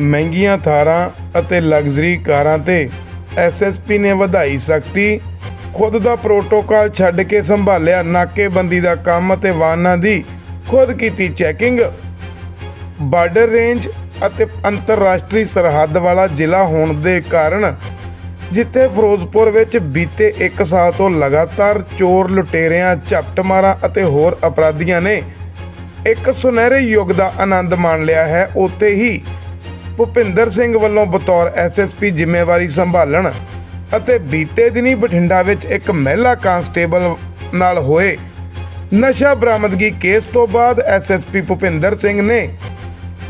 ਮਹਿੰਗੀਆਂ ਥਾਰਾਂ ਅਤੇ ਲਗਜ਼ਰੀ ਕਾਰਾਂ ਤੇ ਐਸਐਸਪੀ ਨੇ ਵਧਾਈ ਸਖਤੀ। ਖੁਦ ਦਾ ਪ੍ਰੋਟੋਕਾਲ ਛੱਡ ਕੇ ਸੰਭਾਲਿਆ ਨਾਕੇਬੰਦੀ ਦਾ ਕੰਮ ਅਤੇ ਵਾਹਨਾਂ ਦੀ ਖੁਦ ਕੀਤੀ ਚੈਕਿੰਗ ਬਾਰਡਰ ਰੇਂਜ ਅਤੇ ਅੰਤਰਰਾਸ਼ਟਰੀ ਸਰਹੱਦ ਵਾਲਾ ਜ਼ਿਲ੍ਹਾ ਹੋਣ ਦੇ ਕਾਰਨ ਜਿੱਥੇ ਫਿਰੋਜ਼ਪੁਰ ਵਿੱਚ ਬੀਤੇ 1 ਸਾਲ ਤੋਂ ਲਗਾਤਾਰ ਚੋਰ ਲੁਟੇਰਿਆਂ, ਝਪਟਮਾਰਾਂ ਅਤੇ ਹੋਰ ਅਪਰਾਧੀਆਂ ਨੇ ਇੱਕ ਸੁਨਹਿਰੇ ਯੁੱਗ ਦਾ ਆਨੰਦ ਮਾਣ ਲਿਆ ਹੈ, ਉੱਥੇ ਹੀ ਭੁਪਿੰਦਰ ਸਿੰਘ ਵੱਲੋਂ ਬਤੌਰ ਐਸਐਸਪੀ ਜ਼ਿੰਮੇਵਾਰੀ ਸੰਭਾਲਣ ਅਤੇ ਬੀਤੇ ਦਿਨੀ ਬਠਿੰਡਾ ਵਿੱਚ ਇੱਕ ਮਹਿਲਾ ਕਾਂਸਟੇਬਲ ਨਾਲ ਹੋਏ ਨਸ਼ਾ ਬਰਾਮਦਗੀ ਕੇਸ ਤੋਂ ਬਾਅਦ ਐਸਐਸਪੀ ਭੁਪਿੰਦਰ ਸਿੰਘ ਨੇ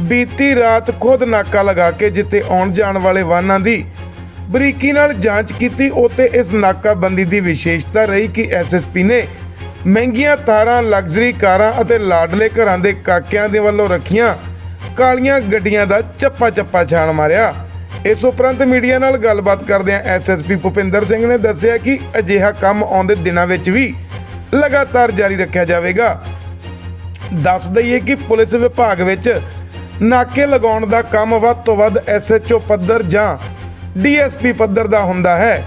ਬੀਤੀ ਰਾਤ ਖੁਦ ਨਾਕਾ ਲਗਾ ਕੇ ਜਿੱਥੇ ਆਉਣ ਜਾਣ ਵਾਲੇ ਵਾਹਨਾਂ ਦੀ ਬਰੀਕੀ ਨਾਲ ਜਾਂਚ ਕੀਤੀ ਉਤੇ ਇਸ ਨਾਕਾਬੰਦੀ ਦੀ ਵਿਸ਼ੇਸ਼ਤਾ ਰਹੀ ਕਿ ਐਸਐਸਪੀ ਨੇ ਮਹਿੰਗੀਆਂ ਤਾਰਾਂ, ਲਗਜ਼ਰੀ ਕਾਰਾਂ ਅਤੇ ਲਾਡਲੇ ਘਰਾਂ ਦੇ ਕਾਕਿਆਂ ਦੇ ਵੱਲੋਂ ਰੱਖੀਆਂ ਕਾਲੀਆਂ ਗੱਡੀਆਂ ਦਾ ਚੱਪਾ ਚੱਪਾ ਛਾਣ ਮਾਰਿਆ। ਇਸ ਉਪਰੰਤ ਮੀਡੀਆ ਨਾਲ ਗੱਲਬਾਤ ਕਰਦਿਆਂ ਐਸਐਸਪੀ ਭੁਪਿੰਦਰ ਸਿੰਘ ਨੇ ਦੱਸਿਆ ਕਿ ਅਜਿਹਾ ਕੰਮ ਆਉਂਦੇ ਦਿਨਾਂ ਵਿੱਚ ਵੀ ਲਗਾਤਾਰ ਜਾਰੀ ਰੱਖਿਆ ਜਾਵੇਗਾ। ਦੱਸ ਦਈਏ ਕਿ ਪੁਲਿਸ ਵਿਭਾਗ ਵਿੱਚ ਨਾਕੇ ਲਗਾਉਣ ਦਾ ਕੰਮ ਵੱਧ ਤੋਂ ਵੱਧ ਐਸਐਚਓ ਪੱਧਰ ਜਾਂ ਡੀਐਸਪੀ ਪੱਧਰ ਦਾ ਹੁੰਦਾ ਹੈ।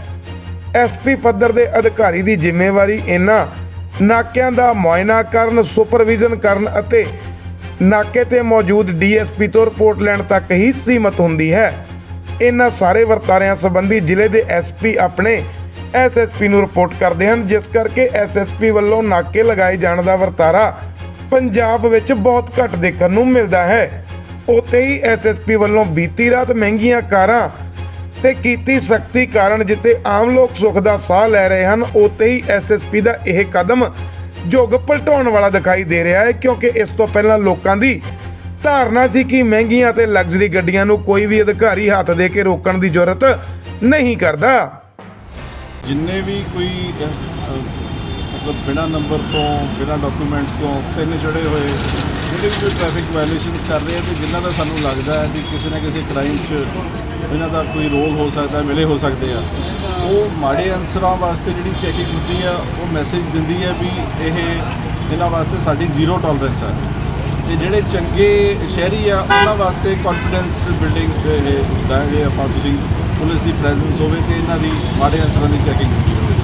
ਐਸਪੀ ਪੱਧਰ ਦੇ ਅਧਿਕਾਰੀ ਦੀ ਜ਼ਿੰਮੇਵਾਰੀ ਇਹਨਾਂ ਨਾਕਿਆਂ ਦਾ ਮੁਆਇਨਾ ਕਰਨ, ਸੁਪਰਵਿਜ਼ਨ ਕਰਨ ਅਤੇ ਨਾਕੇ ਤੇ ਮੌਜੂਦ ਡੀਐਸਪੀ ਤੋਂ ਰਿਪੋਰਟ ਲੈਣ ਤੱਕ ਹੀ ਸੀਮਤ ਹੁੰਦੀ ਹੈ। ਇਹਨਾਂ ਸਾਰੇ ਵਰਤਾਰਿਆਂ ਸੰਬੰਧੀ ਜ਼ਿਲ੍ਹੇ ਦੇ ਐਸਪੀ ਆਪਣੇ ਐਸਐਸਪੀ ਨੂੰ ਰਿਪੋਰਟ ਕਰਦੇ ਹਨ, ਜਿਸ ਕਰਕੇ ਐਸਐਸਪੀ ਵੱਲੋਂ ਨਾਕੇ ਲਗਾਏ ਜਾਣ ਦਾ ਵਰਤਾਰਾ ਪੰਜਾਬ ਵਿੱਚ ਬਹੁਤ ਘੱਟ ਦੇਖਣ ਨੂੰ ਮਿਲਦਾ ਹੈ। ਉੱਥੇ ਹੀ ਐਸਐਸਪੀ ਵੱਲੋਂ ਬੀਤੀ ਰਾਤ ਮਹਿੰਗੀਆਂ ਕਾਰਾਂ ਤੇ ਕੀਤੀ ਸਖਤੀ ਕਾਰਨ ਜਿੱਥੇ ਆਮ ਲੋਕ ਸੁੱਖ ਦਾ ਸਾਹ ਲੈ ਰਹੇ ਹਨ, ਉੱਥੇ ਹੀ ਐਸਐਸਪੀ ਦਾ ਇਹ ਕਦਮ ਯੁੱਗ ਪਲਟਾਉਣ ਵਾਲਾ ਦਿਖਾਈ ਦੇ ਰਿਹਾ ਹੈ, ਕਿਉਂਕਿ ਇਸ ਤੋਂ ਪਹਿਲਾਂ ਲੋਕਾਂ ਦੀ ਧਾਰਨਾ ਸੀ ਕਿ ਮਹਿੰਗੀਆਂ ਤੇ ਲਗਜ਼ਰੀ ਗੱਡੀਆਂ ਨੂੰ ਕੋਈ ਵੀ ਅਧਿਕਾਰੀ ਹੱਥ ਦੇ ਕੇ ਰੋਕਣ ਦੀ ਜ਼ਰੂਰਤ ਨਹੀਂ ਕਰਦਾ। ਜਿੰਨੇ ਵੀ ਕੋਈ ਮਤਲਬ ਬਿਨਾ ਨੰਬਰ ਤੋਂ, ਬਿਨਾ ਡਾਕੂਮੈਂਟਸ ਤੋਂ ਤਿੰਨ ਚੜੇ ਹੋਏ ਜਿਹੜੇ ਵੀ ਕੋਈ ਟ੍ਰੈਫਿਕ ਵਾਇਲੇਸ਼ਨਸ ਕਰ ਰਹੇ ਆ, ਤੇ ਜਿਨ੍ਹਾਂ ਦਾ ਸਾਨੂੰ ਲੱਗਦਾ ਹੈ ਕਿ ਕਿਸੇ ਨਾ ਕਿਸੇ ਕ੍ਰਾਈਮ 'ਚ ਇਹਨਾਂ ਦਾ ਕੋਈ ਰੋਲ ਹੋ ਸਕਦਾ, ਮਿਲੇ ਹੋ ਸਕਦੇ ਆ। ਉਹ ਮਾੜੇ ਅਨਸਰਾਂ ਵਾਸਤੇ ਜਿਹੜੀ ਚੈਕਿੰਗ ਹੁੰਦੀ ਆ, ਉਹ ਮੈਸੇਜ ਦਿੰਦੀ ਹੈ ਵੀ ਇਹ ਇਹਨਾਂ ਵਾਸਤੇ ਸਾਡੀ ਜ਼ੀਰੋ ਟੋਲਰੈਂਸ ਹੈ ਤੇ ਜਿਹੜੇ ਚੰਗੇ ਸ਼ਹਿਰੀ ਆ, ਉਹਨਾਂ ਵਾਸਤੇ ਕੌਨਫੀਡੈਂਸ ਬਿਲਡਿੰਗ ਇਹ ਹੁੰਦਾ ਜੇ ਆਪਾਂ ਤੁਸੀਂ ਪੁਲਿਸ ਦੀ ਪ੍ਰੈਜ਼ੈਂਸ ਹੋਵੇ ਤੇ ਇਹਨਾਂ ਦੀ ਮਾੜੇ ਅਨਸਰਾਂ ਦੀ ਚੈਕਿੰਗ ਹੁੰਦੀ ਹੋਵੇ।